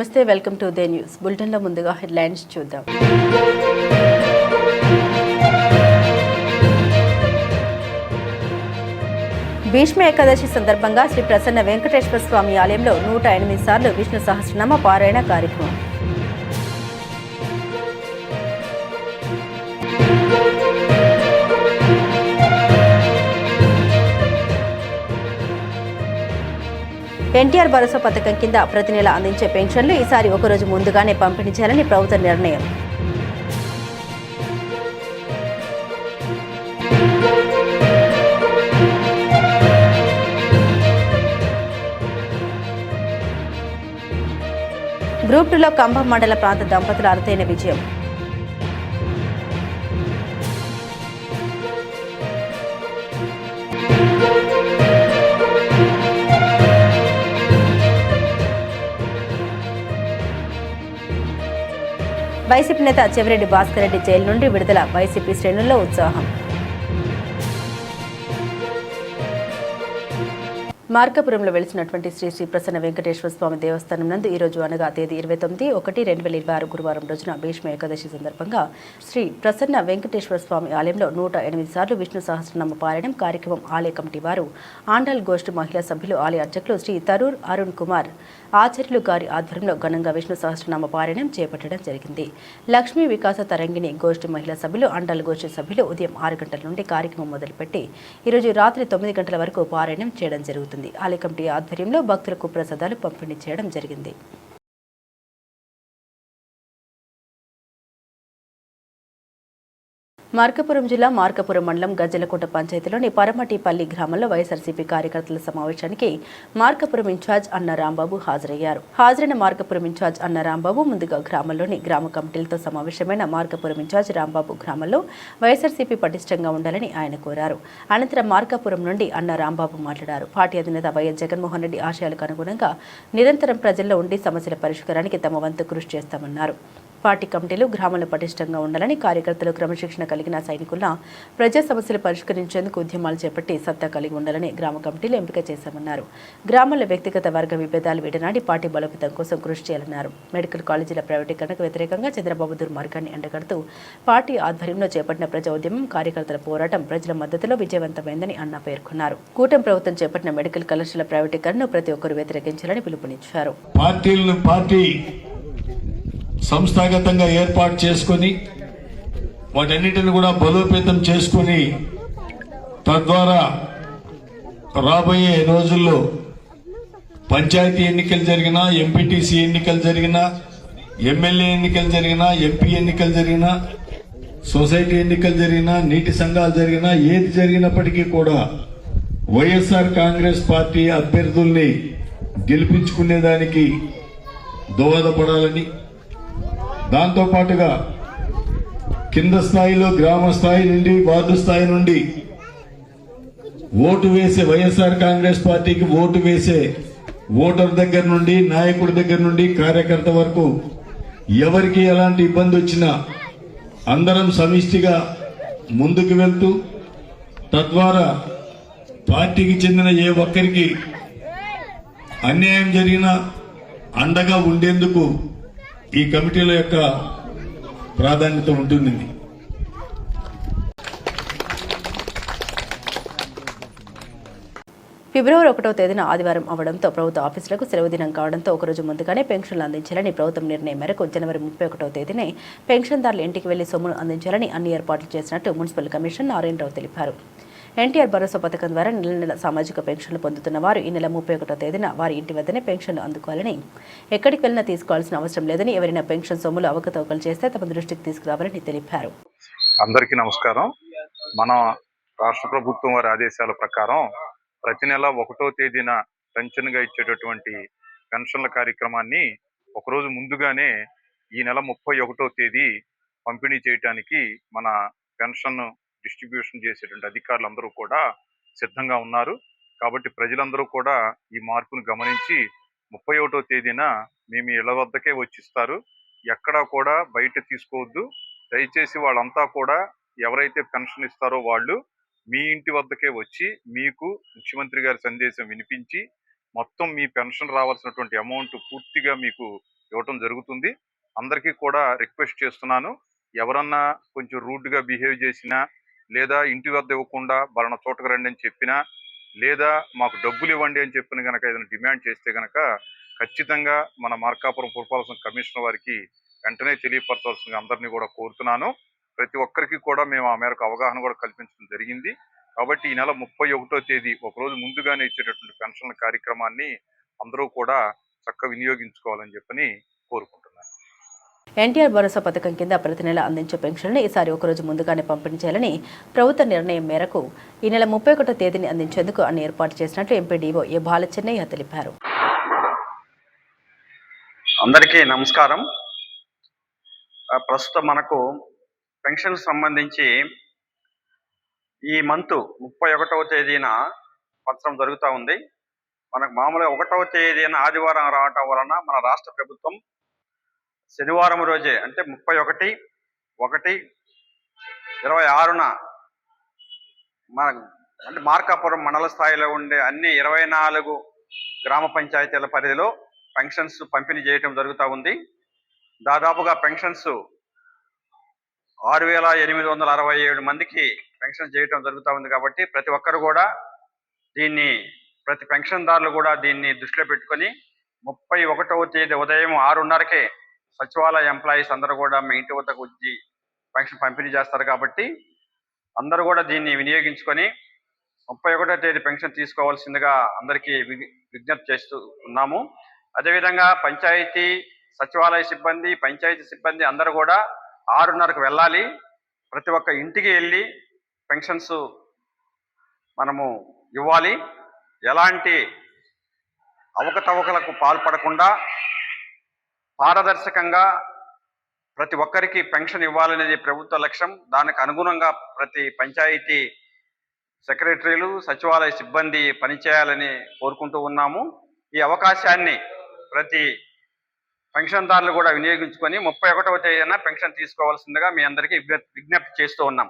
నమస్తే welcome to they news. బులెటిన్లో ముందుగా హెడ్లైన్స్ చూద్దాం. భీష్మ ఏకాదశి సందర్భంగా శ్రీ ప్రసన్న వెంకటేశ్వర స్వామి ఆలయంలో నూట ఎనిమిది సార్లు విష్ణు సహస్రనామ పారాయణ కార్యక్రమం. ఎన్టీఆర్ భరోసా పథకం కింద ప్రతి నెల అందించే పెన్షన్లు ఈసారి ఒకరోజు ముందుగానే పంపిణీ చేయాలని ప్రభుత్వ నిర్ణయం. గ్రూప్ టూలో కంభం మండల ప్రాంత దంపతులు అరుదైన విజయం. వైసీపీ నేత చెవిరెడ్డి భాస్కర్ రెడ్డి జైలు నుండి విడుదల వైసీపీ శ్రేణుల్లో ఉత్సాహం. మార్కాపురంలో వెలిసినటువంటి శ్రీ శ్రీ ప్రసన్న వెంకటేశ్వర స్వామి దేవస్థానం నందు ఈ రోజు అనగా తేదీ ఇరవై తొమ్మిది ఒకటి రెండు వేల ఇరవై ఆరు గురువారం రోజున భీష్మ ఏకాదశి సందర్భంగా శ్రీ ప్రసన్న వెంకటేశ్వర స్వామి ఆలయంలో నూట ఎనిమిది సార్లు విష్ణు సహస్రనామ పారాయణం కార్యక్రమం ఆలయ కమిటీ వారు ఆండల్ గోష్ఠి మహిళా సభ్యులు ఆలయ అర్చకులు శ్రీ తరూర్ అరుణ్ కుమార్ ఆచార్యులు గారి ఆధ్వర్యంలో ఘనంగా విష్ణు సహస్రనామ పారాయణం చేపట్టడం జరిగింది. లక్ష్మీ వికాస తరంగిణి గోష్ఠి మహిళా సభ్యులు అండల్ గోష్ఠి సభ్యులు ఉదయం ఆరు గంటల నుండి కార్యక్రమం మొదలుపెట్టి ఈరోజు రాత్రి తొమ్మిది గంటల వరకు పారాయణం చేయడం జరుగుతుంది. ఆలయ కమిటీ ఆధ్వర్యంలో భక్తులకు ప్రసాదాలు పంపిణీ చేయడం జరిగింది. మార్కపురం జిల్లా మార్కపురం మండలం గజ్జలకోట పంచాయతీలోని పరమటిపల్లి గ్రామంలో వైఎస్ఆర్సీపీ కార్యకర్తల సమావేశానికి మార్కపురం ఇన్ఛార్జ్ అన్న రాంబాబు హాజరయ్యారు. హాజరైన మార్కపురం ఇన్ఛార్జ్ అన్న రాంబాబు ముందుగా గ్రామంలోని గ్రామ కమిటీలతో సమావేశమైన మార్కపురం ఇన్ఛార్జ్ రాంబాబు గ్రామంలో వైఎస్ఆర్సీపీ పటిష్టంగా ఉండాలని ఆయన కోరారు. అనంతరం మార్కపురం నుండి అన్న రాంబాబు మాట్లాడారు. పార్టీ అధినేత వైఎస్ జగన్మోహన్ రెడ్డి ఆశయాలకు అనుగుణంగా నిరంతరం ప్రజల్లో ఉండి సమస్యల పరిష్కారానికి తమ వంతు కృషి చేస్తామన్నారు. పార్టీ కమిటీలు గ్రామంలో పటిష్టంగా ఉండాలని కార్యకర్తలు క్రమశిక్షణ కలిగిన సైనికుల ప్రజా సమస్యలు పరిష్కరించేందుకు ఉద్యమాలు చేపట్టి సత్తా కలిగి ఉండాలని గ్రామ కమిటీలు ఎంపిక చేశామన్నారు. గ్రామాల వ్యక్తిగత వర్గ విభేదాలు విడనాడి పార్టీ బలోపేతం కోసం కృషి చేయాలన్నారు. మెడికల్ కాలేజీల ప్రైవేటీకరణకు వ్యతిరేకంగా చంద్రబాబు దుర్మార్గాన్ని ఎండగడుతూ పార్టీ ఆధ్వర్యంలో చేపట్టిన ప్రజా ఉద్యమం కార్యకర్తల పోరాటం ప్రజల మద్దతులో విజయవంతమైందని అన్న పేర్కొన్నారు. కూటమి ప్రభుత్వం చేపట్టిన మెడికల్ కళాశాల ప్రైవేటీకరణను ప్రతి ఒక్కరూ వ్యతిరేకించాలని పిలుపునిచ్చారు. పార్టీలను పార్టీ సంస్థాగతంగా ఏర్పాటు చేసుకొని వాటన్నిటిని కూడా బలోపేతం చేసుకొని తద్వారా రాబోయే రోజుల్లో పంచాయతీ ఎన్నికలు జరిగినా ఎంపీటీసీ ఎన్నికలు జరిగినా ఎమ్మెల్యే ఎన్నికలు జరిగినా ఎంపీ ఎన్నికలు జరిగినా సొసైటీ ఎన్నికలు జరిగినా నీటి సంఘాలు జరిగినా ఏది జరిగినప్పటికీ కూడా వైఎస్ఆర్ కాంగ్రెస్ పార్టీ అభ్యర్థుల్ని గెలిపించుకునేదానికి దోహదపడాలని దాంతో పాటుగా కింద స్థాయిలో గ్రామ స్థాయి నుండి వార్డు స్థాయి నుండి ఓటు వేసే వైఎస్ఆర్ కాంగ్రెస్ పార్టీకి ఓటు వేసే ఓటర్ దగ్గర నుండి నాయకుడి దగ్గర నుండి కార్యకర్త వరకు ఎవరికి ఎలాంటి ఇబ్బంది వచ్చినా అందరం సమిష్టిగా ముందుకు వెళ్తూ తద్వారా పార్టీకి చెందిన ఏ ఒక్కరికి అన్యాయం జరిగినా అండగా ఉండేందుకు ఈ కమిటీల యొక్క ప్రాధాన్యత ఉంటుంది. ఫిబ్రవరి ఒకటో తేదీన ఆదివారం అవడంతో ప్రభుత్వ ఆఫీసులకు సెలవు దినం కావడంతో ఒకరోజు ముందుగానే పెన్షన్లు అందించాలని ప్రభుత్వం నిర్ణయం మేరకు జనవరి ముప్పై ఒకటో తేదీనే పెన్షన్దారులు ఇంటికి వెళ్ళి సొమ్మును అందించాలని అన్ని ఏర్పాట్లు చేసినట్టు మున్సిపల్ కమిషనర్ నారాయణరావు తెలిపారు. ఎన్టీఆర్ భరోసా పథకం ద్వారా నెల నెల సామాజిక పెన్షన్లు పొందుతున్న వారు ఈ నెల ముప్పై ఒకటో తేదీన వారి ఇంటి వద్దనే పెన్షన్లు అందుకోవాలని. ఎక్కడికి వెళ్ళినా తీసుకోవాల్సిన అవసరం లేదని ఎవరైనా పెన్షన్ సొమ్ములు అవకతవకలు చేస్తే తమ దృష్టికి తీసుకురావాలని తెలిపారు. అందరికీ నమస్కారం. మన రాష్ట్ర ప్రభుత్వం వారి ఆదేశాల ప్రకారం ప్రతి నెల ఒకటో తేదీన పెన్షన్గా ఇచ్చేటటువంటి పెన్షన్ల కార్యక్రమాన్ని ఒకరోజు ముందుగానే ఈ నెల ముప్పై ఒకటో తేదీ పంపిణీ చేయటానికి మన పెన్షన్ డిస్ట్రిబ్యూషన్ చేసేటువంటి అధికారులు అందరూ కూడా సిద్ధంగా ఉన్నారు. కాబట్టి ప్రజలందరూ కూడా ఈ మార్పును గమనించి ముప్పై ఒకటో తేదీన మేము ఇళ్ళ వద్దకే వచ్చిస్తారు. ఎక్కడా కూడా బయట తీసుకోవద్దు. దయచేసి వాళ్ళంతా కూడా ఎవరైతే పెన్షన్ ఇస్తారో వాళ్ళు మీ ఇంటి వద్దకే వచ్చి మీకు ముఖ్యమంత్రి గారి సందేశం వినిపించి మొత్తం మీ పెన్షన్ రావాల్సినటువంటి అమౌంట్ పూర్తిగా మీకు ఇవ్వటం జరుగుతుంది. అందరికీ కూడా రిక్వెస్ట్ చేస్తున్నాను. ఎవరన్నా కొంచెం రూడ్గా బిహేవ్ చేసినా లేదా ఇంటి వద్ద ఇవ్వకుండా బలన చోటకు రండి అని చెప్పినా లేదా మాకు డబ్బులు ఇవ్వండి అని చెప్పిన కనుక ఏదైనా డిమాండ్ చేస్తే కనుక ఖచ్చితంగా మన మార్కాపురం పురపాలక కమిషనర్ వారికి వెంటనే తెలియపరచాల్సిందిగా అందరినీ కూడా కోరుతున్నాను. ప్రతి ఒక్కరికి కూడా మేము ఆ మేరకు అవగాహన కూడా కల్పించడం జరిగింది. కాబట్టి ఈ నెల ముప్పై ఒకటో తేదీ ఒక రోజు ముందుగానే ఇచ్చేటటువంటి పెన్షన్ల కార్యక్రమాన్ని అందరూ కూడా చక్కగా వినియోగించుకోవాలని చెప్పని కోరుకుంటున్నాను. ఎన్టీఆర్ భరోసా పథకం కింద ప్రతి నెల అందించే పెన్షన్లను ఈసారి ఒకరోజు ముందుగానే పంపిణీ చేయాలని ప్రభుత్వ నిర్ణయం మేరకు ఈ నెల ముప్పై ఒకటో తేదీని అందించేందుకు అన్ని ఏర్పాటు చేసినట్లు ఎంపీడీఓ ఏ బాలచెన్నయ్య తెలిపారు. అందరికీ నమస్కారం. ప్రస్తుతం మనకు పెన్షన్ సంబంధించి ఈ మంత్ ముప్పై ఒకటవ తేదీన పత్రం జరుగుతూ ఉంది. మనకు మామూలుగా ఒకటవ తేదీన ఆదివారం రావటం వలన మన రాష్ట్ర ప్రభుత్వం శనివారం రోజే అంటే ముప్పై ఒకటి ఒకటి ఇరవై ఆరున మన అంటే మార్కాపురం మండల స్థాయిలో ఉండే అన్ని ఇరవై నాలుగు గ్రామ పంచాయతీల పరిధిలో పెన్షన్స్ పంపిణీ చేయటం జరుగుతూ ఉంది. దాదాపుగా పెన్షన్స్ ఆరు వేల ఎనిమిది వందల అరవై ఏడు మందికి పెన్షన్ చేయటం జరుగుతూ ఉంది కాబట్టి ప్రతి ఒక్కరు కూడా దీన్ని ప్రతి పెన్షన్దారులు కూడా దీన్ని దృష్టిలో పెట్టుకొని ముప్పై ఒకటవ తేదీ ఉదయం ఆరున్నరకే సచివాలయ ఎంప్లాయీస్ అందరూ కూడా మీ ఇంటి వద్దకు వచ్చి పెన్షన్ పంపిణీ చేస్తారు కాబట్టి అందరూ కూడా దీన్ని వినియోగించుకొని ముప్పై ఒకటో తేదీ పెన్షన్ తీసుకోవాల్సిందిగా అందరికీ విజ్ఞప్తి చేస్తూ ఉన్నాము. అదేవిధంగా పంచాయతీ సచివాలయ సిబ్బంది పంచాయతీ సిబ్బంది అందరూ కూడా ఆరున్నరకు వెళ్ళాలి. ప్రతి ఒక్క ఇంటికి వెళ్ళి పెన్షన్స్ మనము ఇవ్వాలి. ఎలాంటి అవకతవకలకు పాల్పడకుండా పారదర్శకంగా ప్రతి ఒక్కరికి పెన్షన్ ఇవ్వాలనేది ప్రభుత్వ లక్ష్యం. దానికి అనుగుణంగా ప్రతి పంచాయతీ సెక్రటరీలు సచివాలయ సిబ్బంది పనిచేయాలని కోరుకుంటూ ఉన్నాము. ఈ అవకాశాన్ని ప్రతి పెన్షన్దారులు కూడా వినియోగించుకొని ముప్పై ఒకటవ తేదీన పెన్షన్ తీసుకోవాల్సిందిగా మీ అందరికీ విజ్ఞప్తి చేస్తూ ఉన్నాం.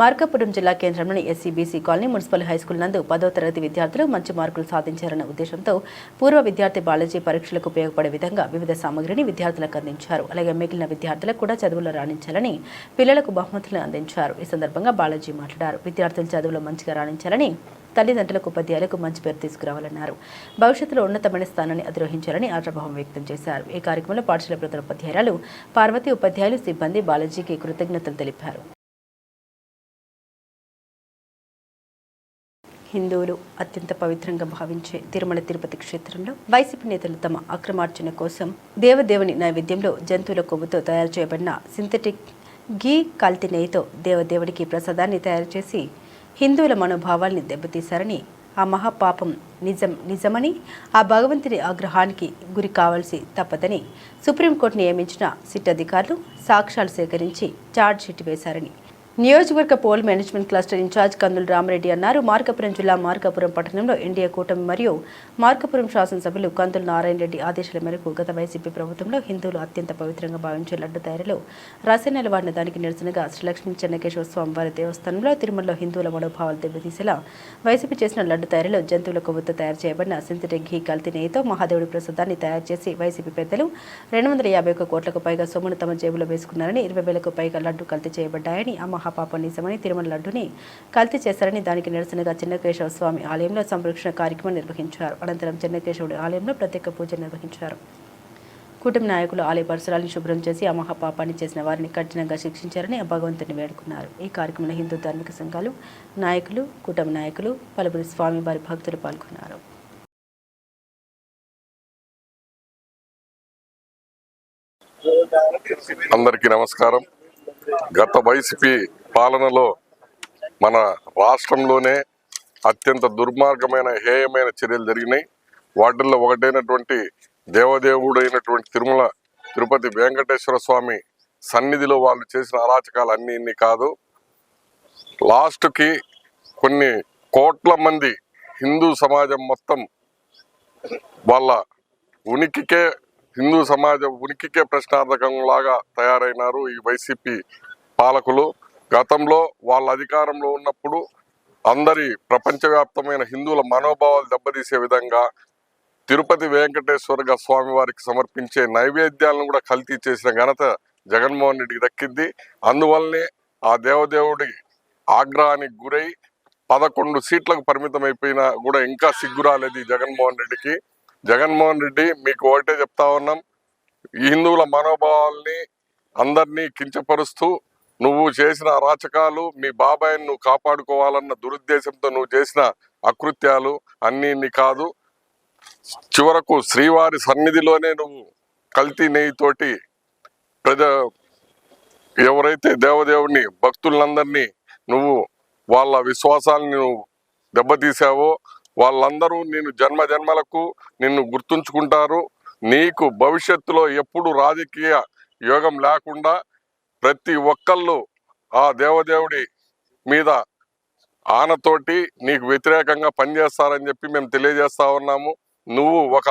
మార్కాపురం జిల్లా కేంద్రంలోని ఎస్సీబీసీ కాలనీ మున్సిపల్ హైస్కూల్ నందు పదో తరగతి విద్యార్థులు మంచి మార్కులు సాధించారన్న ఉద్దేశంతో పూర్వ విద్యార్థి బాలాజీ పరీక్షలకు ఉపయోగపడే విధంగా వివిధ సామగ్రిని విద్యార్థులకు అందించారు. అలాగే మిగిలిన విద్యార్థులకు కూడా చదువులు రాణించాలని పిల్లలకు బహుమతులను అందించారు. ఈ సందర్భంగా బాలాజీ మాట్లాడారు. విద్యార్థులు చదువులో మంచిగా రాణించాలని తల్లిదండ్రులకు ఉపాధ్యాయులకు మంచి పేరు తీసుకురావాలన్నారు. భవిష్యత్తులో ఉన్నతమైన స్థానాన్ని అధిరోహించాలని ఆశాభావం వ్యక్తం చేశారు. ఈ కార్యక్రమంలో పాఠశాల ప్రధాన ఉపాధ్యాయురాలు పార్వతి ఉపాధ్యాయులు సిబ్బంది బాలాజీకి కృతజ్ఞతలు తెలిపారు. హిందువులు అత్యంత పవిత్రంగా భావించే తిరుమల తిరుపతి క్షేత్రంలో వైసీపీ నేతలు తమ అక్రమార్జన కోసం దేవదేవుని నైవేద్యంలో జంతువుల కొవ్వుతో తయారు చేయబడిన సింథటిక్ గీ కల్తీ నెయ్యితో దేవదేవుడికి ప్రసాదాన్ని తయారు చేసి హిందువుల మనోభావాల్ని దెబ్బతీశారని ఆ మహాపాపం నిజం నిజమని ఆ భగవంతుని ఆగ్రహానికి గురి కావాల్సి తప్పదని సుప్రీంకోర్టు నియమించిన సిట్ అధికారులు సాక్ష్యాలు సేకరించి ఛార్జ్షీట్ వేశారని నియోజకవర్గ పోల్ మేనేజ్మెంట్ క్లస్టర్ ఇన్ఛార్జ్ కందులు రామరెడ్డి అన్నారు. మార్కాపురం జిల్లా మార్కాపురం పట్టణంలో ఎన్డీఏ కూటమి మరియు మార్కాపురం శాసనసభ్యులు కందులు నారాయణ రెడ్డి ఆదేశాల మేరకు గత వైసీపీ ప్రభుత్వంలో హిందువులు అత్యంత పవిత్రంగా భావించే లడ్డు తయారీలో రసాయనాలు వాడిన దానికి నిరసనగా శ్రీలక్ష్మీ చెన్నకేశ్వర స్వామివారి దేవస్థానంలో తిరుమలలో హిందువుల మనోభావాలు దెబ్బతీసేలా వైసీపీ చేసిన లడ్డు తయారీలో జంతువుల కొవ్వుతో తయారు చేయబడిన సింథటిక్ ఘీ కల్తీ నెయ్యితో మహాదేవుడి ప్రసాదాన్ని తయారు చేసి వైసీపీ పెద్దలు రెండు వందల యాభై ఒక్క కోట్లకు పైగా సొమ్మును తమ జేబులో వేసుకున్నారని ఇరవై వేలకు పైగా లడ్డు కల్తీ చేయబడ్డాయని ఆ మహాపాపం నిజమని తిరుమల లడ్డుని కల్తీ చేశారని దానికి నిరసనగా చిన్నకేశవ స్వామి ఆలయంలో సంరక్షణ కార్యక్రమం నిర్వహించారు. అనంతరం చిన్నకేశవుడి ఆలయంలో ప్రత్యేక పూజ నిర్వహించారు. కుటుంబ నాయకులు ఆలయ పరిసరాలను శుభ్రం చేసి ఆ మహాపాపాన్ని చేసిన వారిని కఠినంగా శిక్షించారని భగవంతుని వేడుకున్నారు. ఈ కార్యక్రమంలో హిందూ ధార్మిక సంఘాలు నాయకులు కుటుంబ నాయకులు పలువురు స్వామివారి భక్తులు పాల్గొన్నారు. అందరికీ నమస్కారం. గత వైసీపీ పాలనలో మన రాష్ట్రంలోనే అత్యంత దుర్మార్గమైన హేయమైన చర్యలు జరిగినాయి. వాటిల్లో ఒకటైనటువంటి దేవదేవుడు అయినటువంటి తిరుమల తిరుపతి వెంకటేశ్వర స్వామి సన్నిధిలో వాళ్ళు చేసిన అరాచకాలు అన్ని ఇన్ని కాదు. లాస్ట్కి కొన్ని కోట్ల మంది హిందూ సమాజం మొత్తం వాళ్ళ ఉనికికే హిందూ సమాజం ఉనికికే ప్రశ్నార్థకంలాగా తయారైనారు ఈ వైసీపీ పాలకులు. గతంలో వాళ్ళ అధికారంలో ఉన్నప్పుడు అందరి ప్రపంచవ్యాప్తమైన హిందువుల మనోభావాలు దెబ్బతీసే విధంగా తిరుపతి వెంకటేశ్వర స్వామి వారికి సమర్పించే నైవేద్యాలను కూడా కల్తీ చేసిన ఘనత జగన్మోహన్ రెడ్డికి దక్కింది. అందువల్లనే ఆ దేవదేవుడి ఆగ్రహానికి గురై పదకొండు సీట్లకు పరిమితం అయిపోయినా కూడా ఇంకా సిగ్గు రాలేదు జగన్మోహన్ రెడ్డికి. జగన్మోహన్ రెడ్డి మీకు ఒకటే చెప్తా ఉన్నాం. హిందువుల మనోభావాల్ని అందరినీ కించపరుస్తూ నువ్వు చేసిన అరాచకాలు మీ బాబాయ్ని నువ్వు కాపాడుకోవాలన్న దురుద్దేశంతో నువ్వు చేసిన అకృత్యాలు అన్నీ నీ కాదు. చివరకు శ్రీవారి సన్నిధిలోనే నువ్వు కల్తీ నెయ్యితోటి ప్రజ ఎవరైతే దేవదేవుని భక్తులందరినీ నువ్వు వాళ్ళ విశ్వాసాలని నువ్వు దెబ్బతీసావో వాళ్ళందరూ నేను జన్మ జన్మలకు నిన్ను గుర్తుంచుకుంటారు. నీకు భవిష్యత్తులో ఎప్పుడు రాజకీయ యోగం లేకుండా ప్రతి ఒక్కళ్ళు ఆ దేవదేవుడి మీద ఆనతోటి నీకు వ్యతిరేకంగా పనిచేస్తారని చెప్పి మేము తెలియజేస్తా ఉన్నాము. నువ్వు ఒక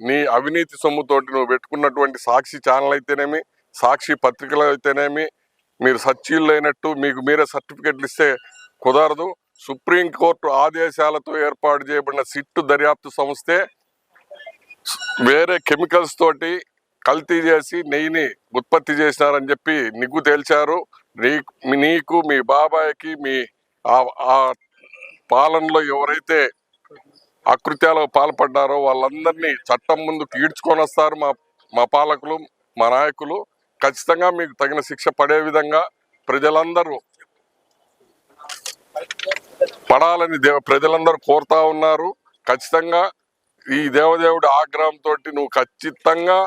నీ అవినీతి సొమ్ముతోటి నువ్వు పెట్టుకున్నటువంటి సాక్షి ఛానల్ అయితేనేమి సాక్షి పత్రికలు అయితేనేమి మీరు సచ్చీళ్ళు అయినట్టు మీకు మీరే సర్టిఫికెట్లు ఇస్తే కుదరదు. సుప్రీంకోర్టు ఆదేశాలతో ఏర్పాటు చేయబడిన సిట్టు దర్యాప్తు సంస్థే వేరే కెమికల్స్ తోటి కల్తీ చేసి నెయ్యిని ఉత్పత్తి చేసినారని చెప్పి నిగ్గు తేల్చారు. నీ- నీకు మీ బాబాయ్కి మీ ఆ- పాలనలో ఎవరైతే అకృత్యాలకు పాల్పడ్డారో వాళ్ళందరినీ చట్టం ముందుకు ఈడ్చుకొని వస్తారు మా మా పాలకులు మా నాయకులు. ఖచ్చితంగా మీకు తగిన శిక్ష పడే విధంగా ప్రజలందరూ పడాలని దేవ ప్రజలందరూ కోరుతా ఉన్నారు. ఖచ్చితంగా ఈ దేవదేవుడి ఆగ్రహంతో నువ్వు ఖచ్చితంగా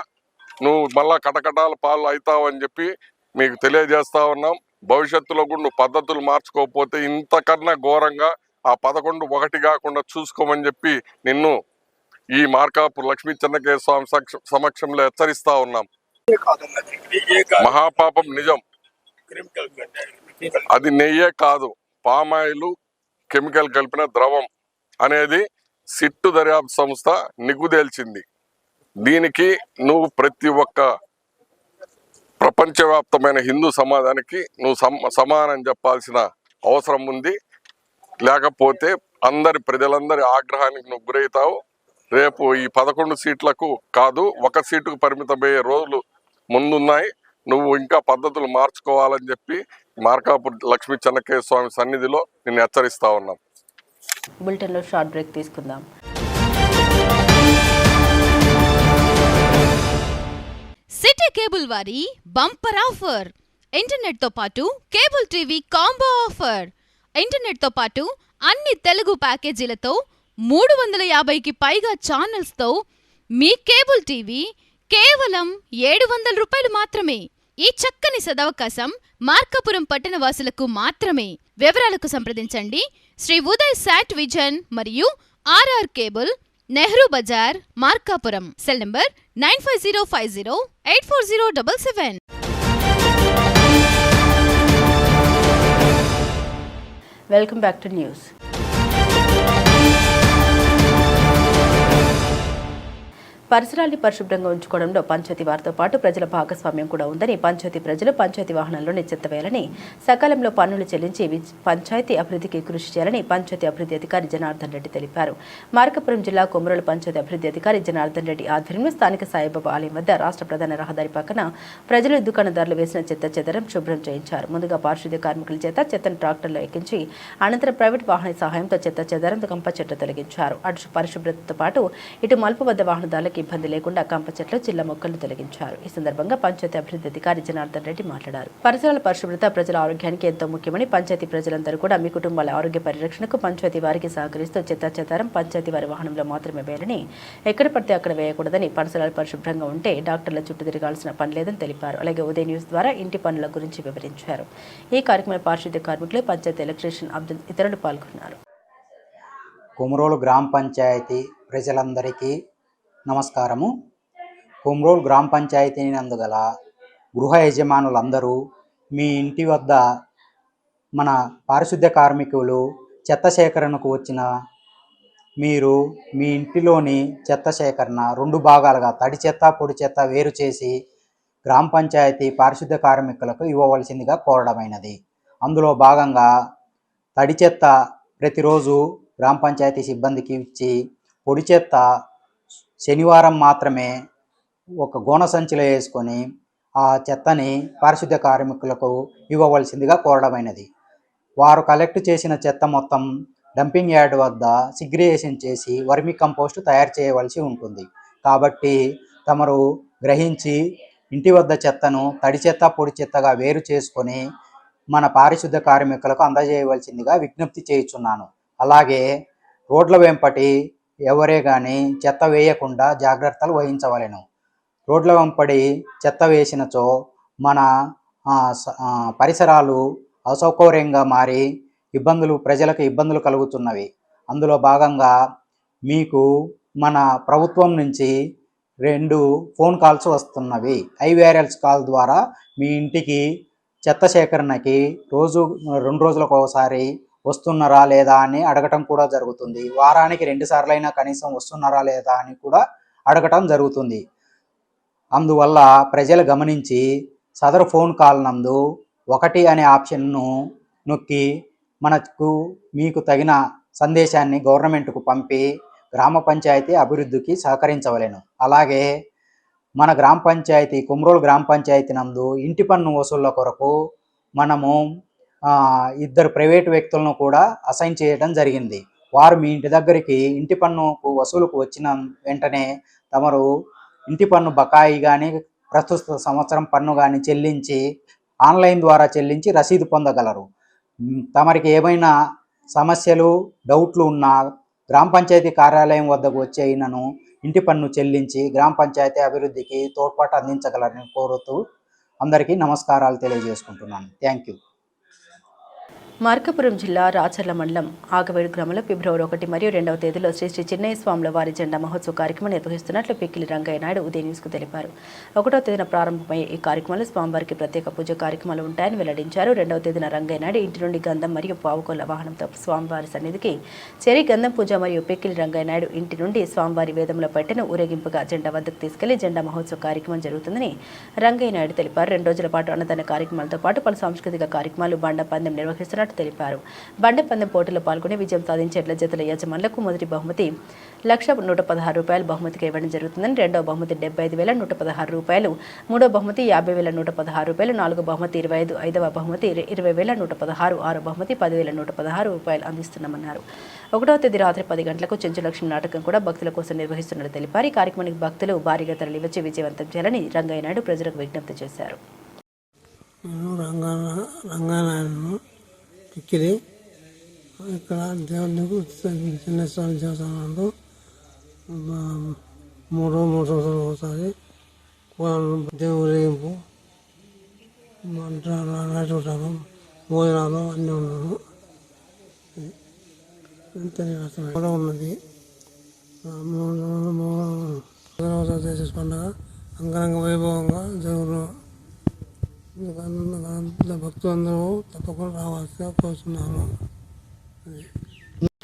నువ్వు మళ్ళా కటకటాల పాలు అవుతావని చెప్పి మీకు తెలియజేస్తా ఉన్నాం. భవిష్యత్తులో కూడా నువ్వు పద్ధతులు మార్చుకోకపోతే ఇంతకన్నా ఘోరంగా ఆ పదకొండు ఒకటి కాకుండా చూసుకోమని చెప్పి నిన్ను ఈ మార్కాపూర్ లక్ష్మీ చెన్నకేశ్వర స్వామి సమక్షంలో హెచ్చరిస్తా ఉన్నాం. మహాపాపం నిజం. అది నెయ్యే కాదు. పామాయిలు కెమికల్ కలిపిన ద్రవం అనేది సిట్టు దర్యాప్తు సంస్థ నిగ్గుదేల్చింది దీనికి నువ్వు ప్రతి ఒక్క ప్రపంచవ్యాప్తమైన హిందూ సమాజానికి నువ్వు సమానం చెప్పాల్సిన అవసరం ఉంది. లేకపోతే అందరి ప్రజలందరి ఆగ్రహానికి నువ్వు గురవుతావు. రేపు ఈ పదకొండు సీట్లకు కాదు ఒక సీటుకు పరిమితమయ్యే రోజులు ముందున్నాయి. నువ్వు ఇంకా పద్ధతులు మార్చుకోవాలని చెప్పి మార్కాపూర్ లక్ష్మీ చెన్నకేశ్వర స్వామి సన్నిధిలో నిన్ను హెచ్చరిస్తా ఉన్నాం. బులెటిన్లో షార్ట్ బ్రేక్ తీసుకుందాం. సిటీ కేబుల్ వారి బంపర్ ఆఫర్. ఇంటర్నెట్తో పాటు కేబుల్ టీవీ కాంబో ఆఫర్. ఇంటర్నెట్తో పాటు అన్ని తెలుగు ప్యాకేజీలతో మూడు వందల యాభైకి పైగా ఛానల్స్తో మీ కేబుల్ టీవీ కేవలం ఏడు వందల రూపాయలు మాత్రమే. ఈ చక్కని సదవకాశం మార్కాపురం పట్టణ వాసులకు మాత్రమే. వివరాలకు సంప్రదించండి. శ్రీ ఉదయ్ శాట్ విజన్ మరియు RR cable Nehru Bazar Markapuram. Cell number nine five zero five zero eight four zero double seven. Welcome back to news పరిసరాల్ని పరిశుభ్రంగా ఉంచుకోవడంలో పంచాయతీ వారితో పాటు ప్రజల భాగస్వామ్యం కూడా ఉందని పంచాయతీ ప్రజలు పంచాయతీ వాహనాల్లోనే చెత్త వేయాలని సకాలంలో పన్నులు చెల్లించి పంచాయతీ అభివృద్ధికి కృషి చేయాలని పంచాయతీ అభివృద్ధి అధికారి జనార్దన్ రెడ్డి తెలిపారు. మార్కపురం జిల్లా కొమరలు పంచాయతీ అభివృద్ధి అధికారి జనార్దన్ రెడ్డి ఆధ్వర్యంలో స్థానిక సాయిబాబా ఆలయం వద్ద రాష్ట్ర ప్రధాన రహదారి పక్కన ప్రజలు దుకాణదారులు వేసిన చెత్త చెదరం శుభ్రం చేయించారు. ముందుగా పారిశుద్ధ్య కార్మికుల చేత చెత్తను ట్రాక్టర్లో ఎక్కించి అనంతరం ప్రైవేట్ వాహన సహాయంతో చెత్త చెదరం కంప చెట్టు తొలగించారు. అటు పరిశుభ్రతతో పాటు ఇటు మలుపు వద్ద వాహనదారులకు ఇబ్బంది లేకుండా కంప చెట్లు చిల్ల మొక్కలు తొలగించారు. ఈ సందర్భంగా పంచాయతీ అభివృద్ధి అధికారి జనార్దన్ రెడ్డి మాట్లాడారు. పరిసరాల పరిశుభ్రత ప్రజల ఆరోగ్యానికి ఎంతో ముఖ్యమని పంచాయతీ ప్రజలందరూ కూడా మీ కుటుంబాల ఆరోగ్య పరిరక్షణకు పంచాయతీ వారికి సహకరిస్తూ చెత్త పంచాయతీ వారి వాహనంలో మాత్రమే వేయాలని ఎక్కడ పడితే అక్కడ వేయకూడదని పరిసరాలు పరిశుభ్రంగా ఉంటే డాక్టర్ల చుట్టూ తిరగాల్సిన పని లేదని తెలిపారు. అలాగే ఉదయ న్యూస్ ద్వారా ఇంటి పనుల గురించి వివరించారు. ఈ కార్యక్రమ పారిశుద్ధ్య కార్మికులు పంచాయతీ ఎలక్ట్రీషియన్ అబ్దుల్ ఇతరులు పాల్గొన్నారు. కొమరోలు గ్రామ పంచాయతీ ప్రజలందరికీ నమస్కారము. కొమరోలు గ్రామ పంచాయతీ నందుగల గృహ యజమానులందరూ మీ ఇంటి వద్ద మన పారిశుద్ధ్య కార్మికులు చెత్త సేకరణకు వచ్చిన మీరు మీ ఇంటిలోని చెత్త సేకరణ రెండు భాగాలుగా తడి చెత్త పొడి చెత్త వేరు చేసి గ్రామ పంచాయతీ పారిశుద్ధ్య కార్మికులకు ఇవ్వవలసిందిగా కోరడమైనది. అందులో భాగంగా తడి చెత్త ప్రతిరోజు గ్రామ పంచాయతీ సిబ్బందికి ఇచ్చి పొడి చెత్త శనివారం మాత్రమే ఒక గోణ సంచిలో వేసుకొని ఆ చెత్తని పారిశుద్ధ కార్మికులకు ఇవ్వవలసిందిగా కోరడమైనది. వారు కలెక్ట్ చేసిన చెత్త మొత్తం డంపింగ్ యార్డ్ వద్ద సిగ్రియేషన్ చేసి వర్మి కంపోస్ట్ తయారు చేయవలసి ఉంటుంది. కాబట్టి తమరు గ్రహించి ఇంటి వద్ద చెత్తను తడి చెత్త పొడి చెత్తగా వేరు చేసుకొని మన పారిశుద్ధ కార్మికులకు అందజేయవలసిందిగా విజ్ఞప్తి చేయుచున్నాను. అలాగే రోడ్ల వెంపటి ఎవరే కానీ చెత్త వేయకుండా జాగ్రత్తలు వహించవలెను. రోడ్ల వెంపడి చెత్త వేసినచో మన స- పరిసరాలు అసౌకర్యంగా మారి ఇబ్బందులు ప్రజలకు ఇబ్బందులు కలుగుతున్నవి. అందులో భాగంగా మీకు మన ప్రభుత్వం నుంచి రెండు ఫోన్ కాల్స్ వస్తున్నవి. ఐవేరల్స్ కాల్ ద్వారా మీ ఇంటికి చెత్త సేకరణకి రోజు రెండు రోజులకు ఒకసారి వస్తున్నారా లేదా అని అడగటం కూడా జరుగుతుంది. వారానికి రెండు సార్లైనా కనీసం వస్తున్నారా లేదా అని కూడా అడగటం జరుగుతుంది. అందువల్ల ప్రజలు గమనించి సదరు ఫోన్ కాల్ నందు ఒకటి అనే ఆప్షన్ను నొక్కి మనకు మీకు తగిన సందేశాన్ని గవర్నమెంట్కు పంపి గ్రామ పంచాయతీ అభివృద్ధికి సహకరించవలెను. అలాగే మన గ్రామ పంచాయతీ కుమ్రోలు గ్రామ పంచాయతీ నందు ఇంటి పన్ను వసూళ్ళ కొరకు మనము ఇద్దరు ప్రైవేటు వ్యక్తులను కూడా అసైన్ చేయడం జరిగింది. వారు మీ ఇంటి దగ్గరికి ఇంటి పన్నుకు వసూలుకు వచ్చిన వెంటనే తమరు ఇంటి పన్ను బకాయి కానీ ప్రస్తుత సంవత్సరం పన్ను కానీ చెల్లించి ఆన్లైన్ ద్వారా చెల్లించి రసీదు పొందగలరు. తమరికి ఏమైనా సమస్యలు డౌట్లు ఉన్నా గ్రామ పంచాయతీ కార్యాలయం వద్దకు వచ్చి అయినను ఇంటి పన్ను చెల్లించి గ్రామ పంచాయతీ అభివృద్ధికి తోడ్పాటు అందించగలరని కోరుతూ అందరికీ నమస్కారాలు తెలియజేసుకుంటున్నాను. Thank you. మార్కాపురం జిల్లా రాచర్ల మండలం ఆగవేడు గ్రామంలో ఫిబ్రవరి ఒకటి మరియు రెండవ తేదీలో శ్రీ శ్రీ చిన్నయ్య స్వాముల వారి జెండా మహోత్సవ కార్యక్రమం నిర్వహిస్తున్నట్లు పిక్కిలి రంగయ్య నాయుడు ఉదయం న్యూస్కు తెలిపారు. ఒకటో తేదీన ప్రారంభమయ్యే ఈ కార్యక్రమంలో స్వామివారికి ప్రత్యేక పూజ కార్యక్రమాలు ఉంటాయని వెల్లడించారు. రెండవ తేదీన రంగయ్య నాయుడు ఇంటి నుండి గంధం మరియు పావుకోల వాహనంతో స్వామివారి సన్నిధికి చేరి గంధం పూజ మరియు పిక్కిలి రంగయ్య నాయుడు ఇంటి నుండి స్వామివారి వేదముల పెట్టెను ఊరేగింపుగా జెండా వద్దకు తీసుకెళ్ళి జెండా మహోత్సవ కార్యక్రమం జరుగుతుందని రంగయ్య నాయుడు తెలిపారు. రెండు రోజుల పాటు అన్నదాన కార్యక్రమాలతో పాటు పలు సాంస్కృతిక కార్యక్రమాలు బండ పందెం నిర్వహిస్తున్నట్టు తెలిపారు. బండపందెం పోటీలో పాల్గొని విజయం సాధించే ఎడ్ల జతల యజమానులకు మొదటి బహుమతి లక్ష నూట పదహారు రూపాయలు బహుమతిగా ఇవ్వడం జరుగుతుందని రెండవ బహుమతి డెబ్బై ఐదు వేల నూట పదహారు రూపాయలు మూడో బహుమతి యాభై వేల నూట పదహారు రూపాయలు నాలుగో బహుమతి ఇరవై ఐదు ఐదవ బహుమతి ఇరవై వేల నూట పదహారు ఆరో బహుమతి పదివేల నూట పదహారు రూపాయలు అందిస్తున్నామన్నారు. ఒకటవ తేదీ రాత్రి పది గంటలకు చెంచులక్ష్మి నాటకం కూడా భక్తుల కోసం నిర్వహిస్తున్నట్లు తెలిపారు. ఈ కార్యక్రమానికి భక్తులు భారీగా తరలివచ్చి విజయవంతం చేయాలని రంగయ్య నాయుడు ప్రజలకు విజ్ఞప్తి చేశారు. కిక్కిరి ఇక్కడ దేవునికి చిన్న స్వామి దేవస్థానంలో మూడు మూడు సంవత్సరాలు ఒకసారి కూరలు దేవుడు ఊరేగింపు నైట్ భోజనాలు అన్నీ ఉన్నాను కూడా ఉన్నది. మూడు- మూడు- చేసే పండుగ అంగరంగ వైభవంగా జరుగును భక్తులందరూ తప్పకుండా కోరుతున్నాను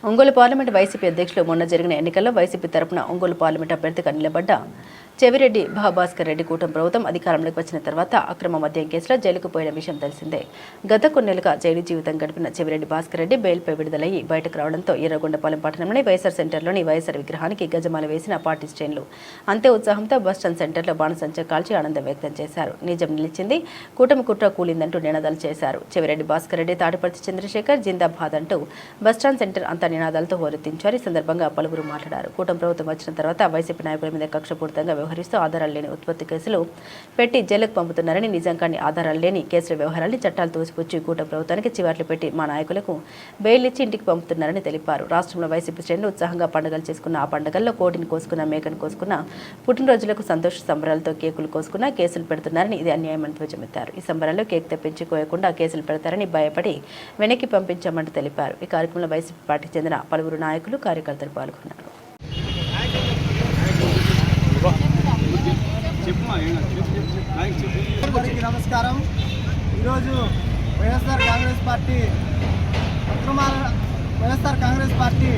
ఒంగోలు పార్లమెంట్ వైసీపీ అధ్యక్షులు మొన్న జరిగిన ఎన్నికల్లో వైసీపీ తరపున ఒంగోలు పార్లమెంట్ అభ్యర్థిగా నిలబడ్డ చెవిరెడ్డి భాస్కర్ రెడ్డి కూటమి ప్రభుత్వం అధికారంలోకి వచ్చిన తర్వాత అక్రమ మద్యం కేసులో జైలుకు పోయిన విషయం తెలిసిందే. గత కొన్నేళ్ళుగా జైలు జీవితం గడిపిన చెవిరెడ్డి భాస్కర్ రెడ్డి బెయిల్పై విడుదలయ్యి బయటకు రావడంతో ఎర్రగొండపాలెం పట్టణంలోని వైఎస్ఆర్ సెంటర్లోని వైఎస్ఆర్ విగ్రహానికి గజమాల వేసిన పార్టీ శ్రేణులు అంతే ఉత్సాహంతో బస్టాండ్ సెంటర్లో బాణసంచ కాల్చి ఆనందం వ్యక్తం చేశారు. నిజం నిలిచింది కూటమి కుట్ర కూలిందంటూ నినాదాలు చేశారు. చెవిరెడ్డి భాస్కర్ రెడ్డి తాడిపర్తి చంద్రశేఖర్ జిందాబాద్ అంటూ బస్టాండ్ సెంటర్ అంతా నినాదాలతో హోరెత్తించారు. ఈ సందర్భంగా పలువురు మాట్లాడారు. కూటమి ప్రభుత్వం వచ్చిన తర్వాత వైసీపీ నాయకుల మీద కక్షపూరితంగా వ్యవహరిస్తూ ఆధారాలు లేని ఉత్పత్తి కేసులు పెట్టి జైలుకు పంపుతున్నారని నిజం కాని ఆధారాలు లేని కేసుల వ్యవహారాన్ని చట్టాలు తోసిపుచ్చి కూట ప్రభుత్వానికి చివాట్లు పెట్టి మా నాయకులకు బెయిల్ ఇచ్చి ఇంటికి పంపుతున్నారని తెలిపారు. రాష్ట్రంలో వైసీపీ శ్రేణులు ఉత్సాహంగా పండుగలు చేసుకున్న ఆ పండుగల్లో కోటిని కోసుకున్న మేకను కోసుకున్న పుట్టినరోజులకు సంతోష సంబరాలతో కేకులు కోసుకున్న కేసులు పెడుతున్నారని ఇది అన్యాయమని ధ్వజమెత్తారు. ఈ సంబరాల్లో కేక్ తెప్పించి కోయకుండా కేసులు పెడతారని భయపడి వెనక్కి పంపించామని తెలిపారు. ఈ కార్యక్రమంలో వైసీపీ పార్టీకి చెందిన పలువురు నాయకులు కార్యకర్తలు పాల్గొన్నారు. నమస్కారం. ఈరోజు వైఎస్ఆర్ కాంగ్రెస్ పార్టీ అక్రమాల వైఎస్ఆర్ కాంగ్రెస్ పార్టీ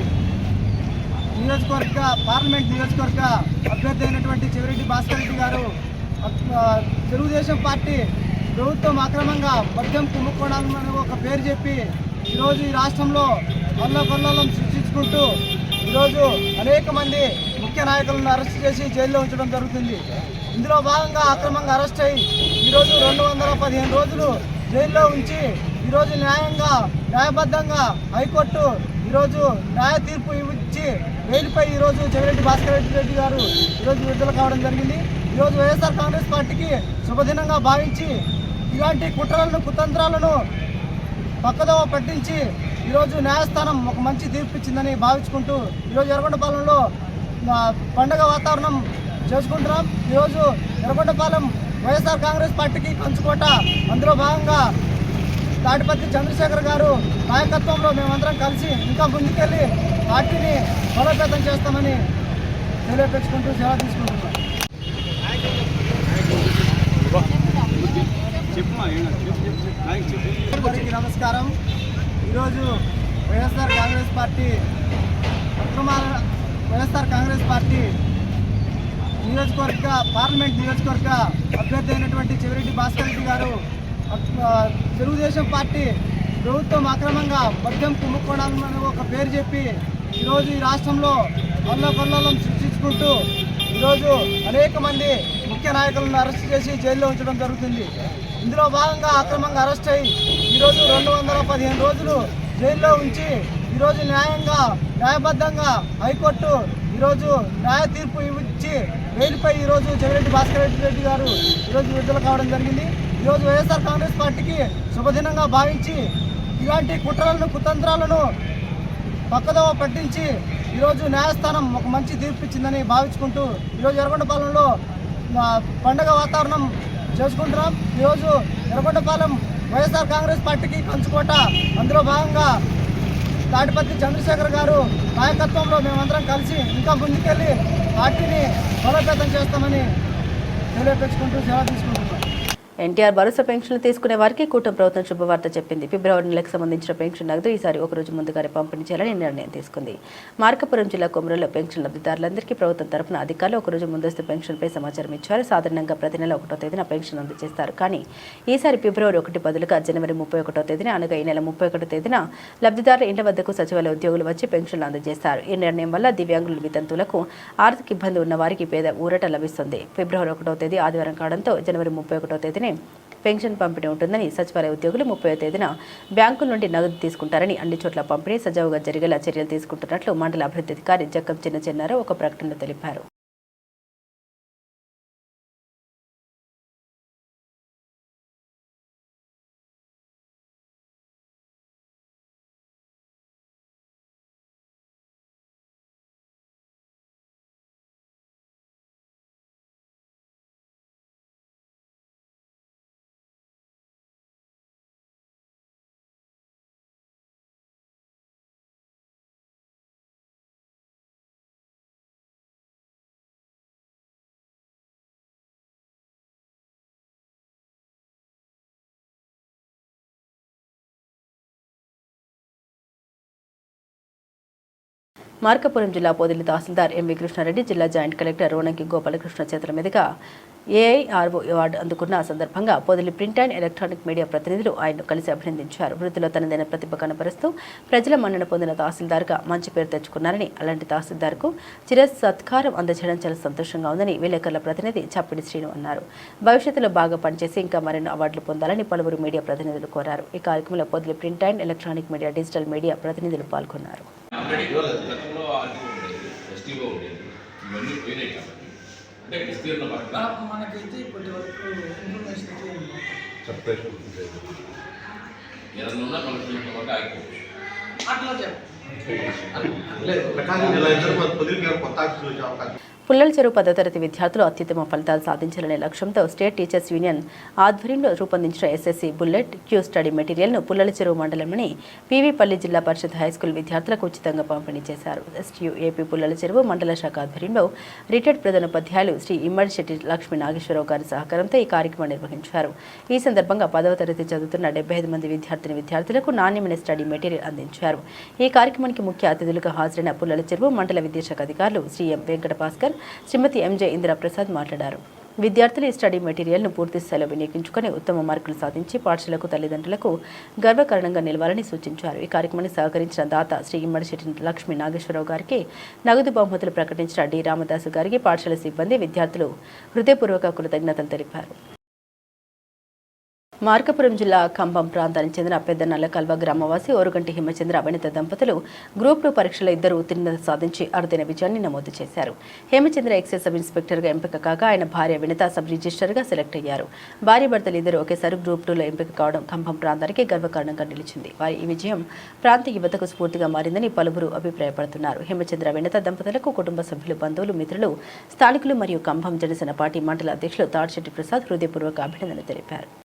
నియోజకవర్గ పార్లమెంట్ నియోజకవర్గ అభ్యర్థి అయినటువంటి చెవిరెడ్డి భాస్కర్ రెడ్డి గారు తెలుగుదేశం పార్టీ ప్రభుత్వం అక్రమంగా మద్యం కుంభకోణాలు ఒక పేరు చెప్పి ఈరోజు ఈ రాష్ట్రంలో అల్లకొల్లం సృష్టించుకుంటూ ఈరోజు అనేక మంది ముఖ్య నాయకులను అరెస్ట్ చేసి జైల్లో ఉంచడం జరుగుతుంది. ఇందులో భాగంగా అక్రమంగా అరెస్ట్ అయ్యి ఈరోజు రెండు వందల పదిహేను రోజులు జైల్లో ఉంచి ఈరోజు న్యాయంగా న్యాయబద్ధంగా హైకోర్టు ఈరోజు న్యాయ తీర్పు ఇచ్చి బెయిల్పై ఈరోజు జగరెడ్డి భాస్కర్ రెడ్డి రెడ్డి గారు ఈరోజు విడుదల కావడం జరిగింది. ఈరోజు వైఎస్ఆర్ కాంగ్రెస్ పార్టీకి శుభదినంగా భావించి ఇలాంటి కుట్రలను కుతంత్రాలను పక్కదోవ పట్టించి ఈరోజు న్యాయస్థానం ఒక మంచి తీర్పు ఇచ్చిందని భావించుకుంటూ ఈరోజు ఎర్రగొండపాలెంలో పండగ వాతావరణం చేసుకుంటున్నాం. ఈరోజు ఎర్రగొండపాలెం వైఎస్ఆర్ కాంగ్రెస్ పార్టీకి పంచుకోట అందులో భాగంగా తాటిపత్రి చంద్రశేఖర్ గారు నాయకత్వంలో మేమందరం కలిసి ఇంకా ముందుకెళ్ళి పార్టీని బలోపేతం చేస్తామని తెలియపరుచుకుంటూ సేవ తీసుకుంటున్నాం. అందరికీ నమస్కారం. ఈరోజు వైఎస్ఆర్ కాంగ్రెస్ పార్టీ అక్రమాల వైఎస్ఆర్ కాంగ్రెస్ పార్టీ నియోజకవర్గ పార్లమెంట్ నియోజకవర్గ అభ్యర్థి అయినటువంటి చెవిరెడ్డి భాస్కర్ రెడ్డి గారు తెలుగుదేశం పార్టీ ప్రభుత్వం అక్రమంగా మద్యం కుంభకోణాలని ఒక పేరు చెప్పి ఈరోజు ఈ రాష్ట్రంలో అల్లకొల్లం సృష్టించుకుంటూ ఈరోజు అనేక మంది ముఖ్య నాయకులను అరెస్ట్ చేసి జైల్లో ఉంచడం జరుగుతుంది. ఇందులో భాగంగా అక్రమంగా అరెస్ట్ అయ్యి ఈరోజు రెండు వందల పదిహేను రోజులు జైల్లో ఉంచి ఈరోజు న్యాయంగా న్యాయబద్ధంగా హైకోర్టు ఈరోజు న్యాయ తీర్పు ఇచ్చి బెయిల్పై ఈరోజు జగరెడ్డి భాస్కర్ రెడ్డి గారు ఈరోజు విడుదల కావడం జరిగింది. ఈరోజు వైఎస్ఆర్ కాంగ్రెస్ పార్టీకి శుభదినంగా భావించి ఇలాంటి కుట్రలను కుతంత్రాలను పక్కదోవ పట్టించి ఈరోజు న్యాయస్థానం ఒక మంచి తీర్పు ఇచ్చిందని భావించుకుంటూ ఈరోజు ఎర్రగొండపాలెంలో పండగ వాతావరణం చేసుకుంటున్నాం. ఈరోజు ఎర్రగొండపాలెం వైఎస్ఆర్ కాంగ్రెస్ పార్టీకి కంచుకోట అందులో భాగంగా తాటిపత్రి చంద్రశేఖర్ గారు నాయకత్వంలో మేమందరం కలిసి ఇంకా ముందుకెళ్ళి పార్టీని బలోపేతం చేస్తామని తెలియపెచ్చుకుంటూ సేవ తీసుకుంటున్నాం. ఎన్టీఆర్ భరోసా పెన్షన్లు తీసుకునే వారికి కూటమి ప్రభుత్వం శుభవార్త చెప్పింది. ఫిబ్రవరి నెలకు సంబంధించిన పెన్షన్ నగదు ఈసారి ఒక రోజు ముందుగానే పంపిణీ చేయాలని నిర్ణయం తీసుకుంది. మార్కపురం జిల్లా కొమరంలో పెన్షన్ లబ్ధిదారులందరికీ ప్రభుత్వం తరపున అధికారులు ఒక రోజు ముందస్తు పెన్షన్పై సమాచారం ఇచ్చారు. సాధారణంగా ప్రతి నెల ఒకటో తేదీన పెన్షన్ అందజేస్తారు. కానీ ఈసారి ఫిబ్రవరి ఒకటి బదులుగా జనవరి ముప్పై ఒకటో తేదీన అనగా ఈ నెల ముప్పై ఒకటో తేదీన లబ్ధిదారుల ఇంటి వద్దకు సచివాలయ ఉద్యోగులు వచ్చి పెన్షన్లు అందజేస్తారు. ఈ నిర్ణయం వల్ల దివ్యాంగుల వితంతులకు ఆర్థిక ఇబ్బంది ఉన్న వారికి పేద ఊరట లభిస్తుంది. ఫిబ్రవరి ఒకటో తేదీ ఆదివారం కావడంతో జనవరి ముప్పై ఒకటో తేదీన పెన్షన్ పంపిణీ ఉంటుందని సచివాలయ ఉద్యోగులు ముప్పై తేదీన బ్యాంకుల నుండి నగదు తీసుకుంటారని అన్ని చోట్ల పంపిణీ సజావుగా జరిగేలా చర్యలు తీసుకుంటున్నట్లు మండల అభివృద్ధి అధికారి జక్కం చిన్న చిన్నారావు ఒక ప్రకటనలో తెలిపారు. మార్కాపురం జిల్లా పొదిలి తహసీల్దార్ ఎంవి కృష్ణారెడ్డి జిల్లా జాయింట్ కలెక్టర్ రోణంకి గోపాలకృష్ణ చేతుల మీదుగా ఏఐఆర్ఓ అవార్డు అందుకున్న సందర్భంగా Podili print and electronic media ప్రతినిధులు ఆయన్ను కలిసి అభినందించారు. వృత్తిలో తనదైన ప్రతిభ కనపరుస్తూ ప్రజల మన్నన పొందిన తహసీల్దార్గా మంచి పేరు తెచ్చుకున్నారని అలాంటి తహసీల్దార్కు చిర సత్కారం అందజేయడం చాలా సంతోషంగా ఉందని విలేకరుల ప్రతినిధి చప్పిడి శ్రీను అన్నారు. భవిష్యత్తులో బాగా పనిచేసి ఇంకా మరెన్నో అవార్డులు పొందాలని పలువురు మీడియా ప్రతినిధులు కోరారు. ఈ కార్యక్రమంలో Podili print and electronic media digital media ప్రతినిధులు పాల్గొన్నారు. గతంలో ఆర్టీఓ ఉండేది ఎస్టీఓ ఉండేది ఇవన్నీ పోయినాయి కాబట్టి అంటే విస్తీర్ణ పట్ల మనకైతే ఇప్పటి వరకు ఇన్ఫర్మేషన్ అయితే ఏదన్నా ఉన్నా మనకు వరకు ఆగిపోవచ్చు అట్లా చెప్పు లేదు ప్రకాశం జిల్లా ఇద్దరు పొదిలి కొత్త ఆఫీసులు వచ్చే అవకాశం పుల్లల చెరువు పదో తరగతి విద్యార్థులు అత్యుత్తమ ఫలితాలు సాధించాలనే లక్ష్యంతో స్టేట్ టీచర్స్ యూనియన్ ఆధ్వర్యంలో రూపొందించిన ఎస్ఎస్సి బుల్లెట్ క్యూ స్టడీ మెటీరియల్ను పుల్లల చెరువు మండలంలోని పీవీపల్లి జిల్లా పరిషత్ హైస్కూల్ విద్యార్థులకు ఉచితంగా పంపిణీ చేశారు. ఎస్టీయూ ఏపీ పుల్లల చెరువు మండల శాఖ ఆధ్వర్యంలో రిటైర్డ్ ప్రధానోపాధ్యాయులు శ్రీ ఇమ్మడి శెట్టి లక్ష్మీ నాగేశ్వరరావు గారి సహకారంతో ఈ కార్యక్రమం నిర్వహించారు. ఈ సందర్భంగా పదవ తరగతి చదువుతున్న డెబ్బై ఐదు మంది విద్యార్థిని విద్యార్థులకు నాణ్యమైన స్టడీ మెటీరియల్ అందించారు. ఈ కార్యక్రమానికి ముఖ్య అతిథులుగా హాజరైన పుల్లల చెరువు మండల విద్యాశాఖ అధికారులు శ్రీ ఎం వెంకట భాస్కర్ శ్రీమతి ఎంజే ఇంద్రప్రసాద్ మాట్లాడారు. విద్యార్థులు ఈ స్టడీ మెటీరియల్ను పూర్తి స్థాయిలో వినియోగించుకుని ఉత్తమ మార్కులు సాధించి పాఠశాలకు తల్లిదండ్రులకు గర్వకారణంగా నిలవాలని సూచించారు. ఈ కార్యక్రమానికి సహకరించిన దాత శ్రీ ఇమ్మడిశెట్టి లక్ష్మీ నాగేశ్వరరావు గారికి నగదు బహుమతులు ప్రకటించిన డి రామదాసు గారికి పాఠశాల సిబ్బంది విద్యార్థులు హృదయపూర్వక కృతజ్ఞతలు తెలిపారు. మార్కపురం జిల్లా కంబం ప్రాంతానికి చెందిన పెద్ద నల్లకల్వ గ్రామవాసి ఓరుగంటి హిమచంద్ర అవినీత దంపతులు గ్రూప్ టూ పరీక్షలో ఇద్దరు ఉత్తీర్ణత సాధించి అరుదైన విజయాన్ని నమోదు చేశారు. హేమచంద్ర ఎక్సైజ్ సబ్ ఇన్స్పెక్టర్గా ఎంపిక కాగా ఆయన భార్య వినిత సబ్ రిజిస్టర్గా సెలెక్ట్ అయ్యారు. భార్య భర్తలు ఇద్దరు ఒకేసారి గ్రూప్ టూలో ఎంపిక కావడం ఖమ్మం ప్రాంతానికి గర్వకారణంగా నిలిచింది. వారి ఈ విజయం ప్రాంత యువతకు స్ఫూర్తిగా మారిందని పలువురు అభిప్రాయపడుతున్నారు. హేమచంద్ర వినిత దంపతులకు కుటుంబ సభ్యులు బంధువులు మిత్రులు స్థానికులు మరియు ఖమ్మం జనసేన పార్టీ మండల అధ్యక్షులు తాడిశెట్టి ప్రసాద్ హృదయపూర్వక అభినందనలు తెలిపారు.